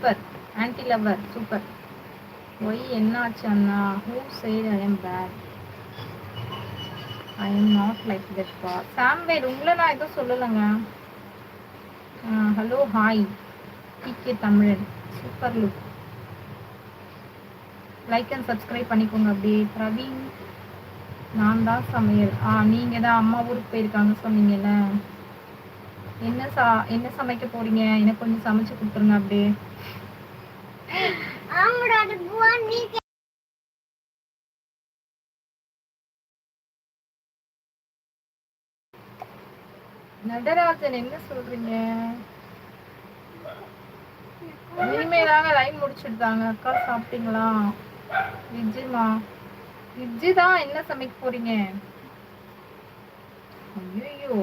Super aunty lover super why என்னாச்சு அண்ணா? Who said I am bad I am not like that பா somewhere உங்களை நான் எதுவும் சொல்லலைங்க. Hello hi DK Tamilan. Super look like and subscribe பண்ணிக்கோங்க அப்படியே. பிரவீன் நான் தான் சமையல். ஆ நீங்கள் தான் அம்மா ஊருக்கு போயிருக்காங்க சொன்னீங்கல்ல. என்ன சா என்ன சமைக்க போறீங்க? எனக்கு கொஞ்சம் சமைச்சு கொடுத்துருங்க அப்படியே. நடராஜன் என்ன சொல்றீங்க? இனிமேதாங்க லைன் முடிச்சுட்டாங்க அக்கா சாப்பிட்டீங்களா? விஜிமா விஜி தான் என்ன சமைக்க போறீங்க? ஐயோ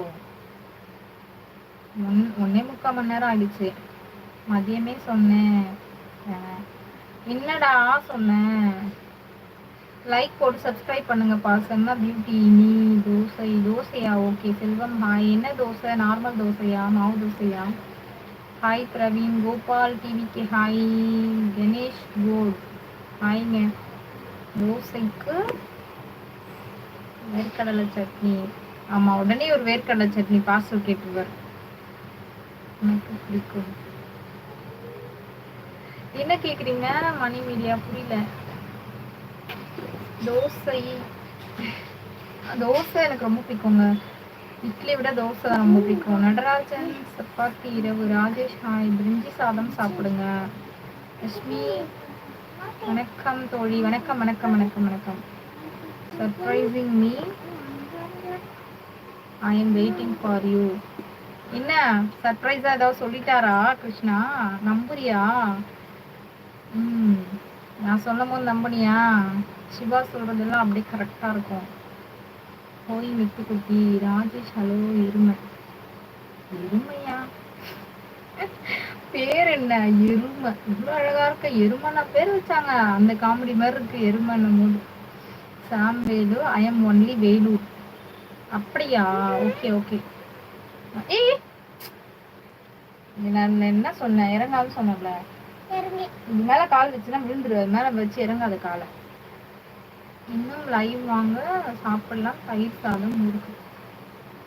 ஒன் ஒன்னே முக்கால் மணி நேரம் ஆயிடுச்சு. மதியமே சொன்னேன். என்னடா சொன்னேன்? லைக் போட்டு சப்ஸ்கிரைப் பண்ணுங்கப்பா. செம்ம பியூட்டி நீ தோசை தோசையா? ஓகே செல்வம் ஹாய் என்ன தோசை? நார்மல் தோசையா? மாவு தோசையா? ஹாய் பிரவீன். கோபால் டிவிக்கு ஹாய் கணேஷ் கோட் ஹாய்ங்க தோசைக்கு வேர்க்கடலை சட்னி. ஆமாம் உடனே ஒரு வேர்க்கடலை சட்னி பார்சல் கேட்டுருவார் எனக்கு பிடிக்கும். என்ன கேக்குறீங்க? மணி மீடியா புரியல. தோசை. தோசை எனக்கு ரொம்ப பிடிக்குங்க. இட்லி விட தோசை தான் ரொம்ப பிடிக்கும். நடராஜன் சப்பாத்தி இரவு ராஜேஷ் ஹாய் பிரிஞ்சி சாதம் சாப்பிடுங்க. லட்சுமி வணக்கம் தோழி. வணக்கம் வணக்கம் வணக்கம் வணக்கம். Surprising me I am waiting for you என்ன? சர்ப்ரைஸா ஏதாவது சொல்லிட்டாரா கிருஷ்ணா? நம்புறியா? ம். நான் சொல்லும் போது நம்புனியா? சிவா சொல்றதெல்லாம் அப்படியே கரெக்டா இருக்கும். போய் மித்து குட்டி ராஜேஷ் ஹலோ எருமை எருமையா பேர் என்ன? எருமை இவ்வளோ அழகா இருக்க. எருமைனா பேர் வச்சாங்க. அந்த காமெடி மாதிரி இருக்கு. எருமைன்னும் போது. Sam Velu I am only Vellore. அப்படியா? Okay okay. ஏய் நான் என்ன சொன்னேன்? இறங்காது இறங்கி. இது மேல கால் வச்சுன்னா விழுந்துரு அது மேல வச்சு இறங்காத காலை. இன்னும் லைவ் வாங்க சாப்பிடலாம். தயிர் சாதம் இருக்கு.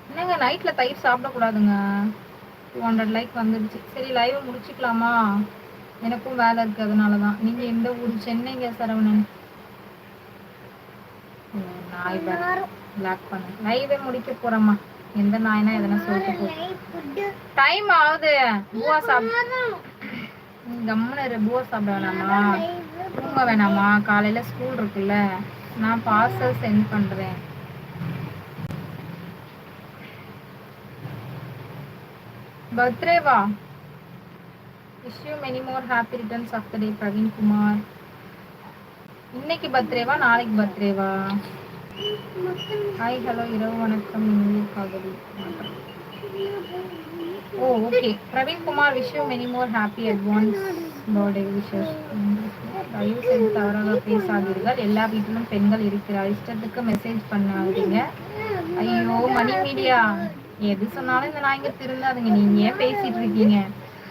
என்னங்க நைட்ல தயிர் சாப்பிடக்கூடாதுங்க. டூ ஹண்ட்ரட் லைக் வந்துடுச்சு. சரி லைவ் முடிச்சுக்கலாமா? எனக்கும் வேலை இருக்கு அதனால தான் நீங்க எந்த ஊர்? சென்னைங்க சரவணன். நாய் பிளாக் பண்ணு லைவே முடிக்க போறேம்மா. எந்த நாய்னா எதனா சொல்லிட்டு போ டைம் ஆகுது. பூவா சாப்பிடு கம்முன்னு இரு, பூவா சாப்பிட வேணாமா? தூங்க வேணாமா? காலையில ஸ்கூல் இருக்குல்ல. நான் பார்சல் சென்ட் பண்றேன். பர்த்டேவா wish you many more happy returns of the day Praveen Kumar இன்னைக்கு பர்த்டேவா நாளைக்கு பர்த்டேவா ஹாய் ஹலோ இரவு வணக்கம். இந்திய காதலி. ஓ okay Praveen Kumar wish many more happy advance birthday wishes தயவு செய்து தவறாக பேசாதீர்கள்? எல்லா வீட்டிலும் பெண்கள் இருக்கிறார். இஷ்டத்துக்கு மெசேஜ் பண்ணாதீங்க. ஐயோ மணி மீடியா எது சொன்னாலும் இந்த நாய்ங்க திருந்தாதுங்க. நீங்க ஏன் பேசிட்டு இருக்கீங்க?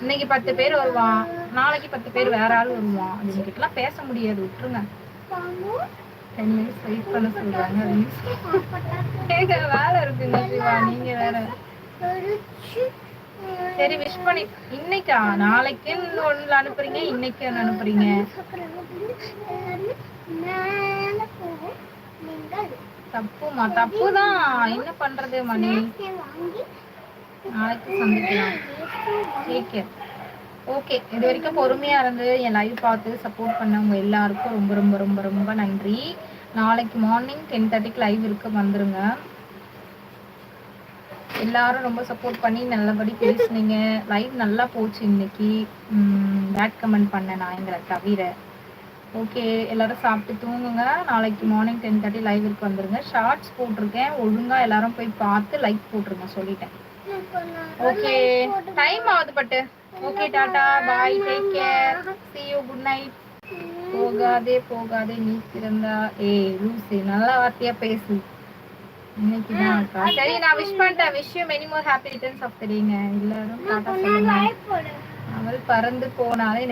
இன்னைக்கு பத்து பேர் வருவான் நாளைக்கு பத்து பேர் வேற ஆள் வருவான் அதுங்கிட்டலாம் பேச முடியாது. விட்டுருங்க. டென் மினிட்ஸ் வெயிட் பண்ண சொல்றாங்க. ஏங்க, வேலை இருக்குங்க சிவா நீங்க வேற. சரி விஷ் பண்ணி இன்னைக்கா? நாளைக்கு ஒண்ணுல அனுப்புறீங்க இன்னைக்கு ஒண்ணு அனுப்புறீங்க? தப்புமா? தப்பு தான் தப்புமா தப்புதான் என்ன பண்றது மணி? நாளைக்கு சந்திக்கலாம். டேக் கேர் ஓகே இது வரைக்கும் பொறுமையா இருந்து என் லைவ் பார்த்து சப்போர்ட் பண்ணவங்க எல்லாருக்கும் ரொம்ப ரொம்ப ரொம்ப ரொம்ப நன்றி. நாளைக்கு மார்னிங் டென் தேர்ட்டிக்கு லைவ் இருக்கு வந்துருங்க. எல்லாரும் ரொம்ப சப்போர்ட் பண்ணி நல்லபடி பேசுனீங்க. லைவ் நல்லா போச்சு இன்னைக்கு. பேட் கமெண்ட் பண்ண நான் எங்களை தவிர. ஓகே எல்லாரும் சாப்பிட்டு தூங்குங்க. நாளைக்கு மார்னிங் டென் தேர்ட்டி லைவ் இருக்கு வந்துருங்க. ஷார்ட்ஸ் போட்டிருக்கேன். ஒழுங்கா எல்லாரும் போய் பார்த்து லைக் போட்டுருங்க சொல்லிட்டேன். ஓகே டைம் ஆகுது பட்டு. Okay tata bye take care see you. Good night போகாதே போகாதே. நீ திறந்தா ஏய் லூசி நல்ல வார்த்தையா பேசு. இன்னைக்கு தான் அக்கா சரி நான் விஷ் பண்ணிட்டேன். Wish you many more happy returns of the டேங்க எல்லாரும் டாடா சொல்லுங்க. அவள் பறந்து போனாலே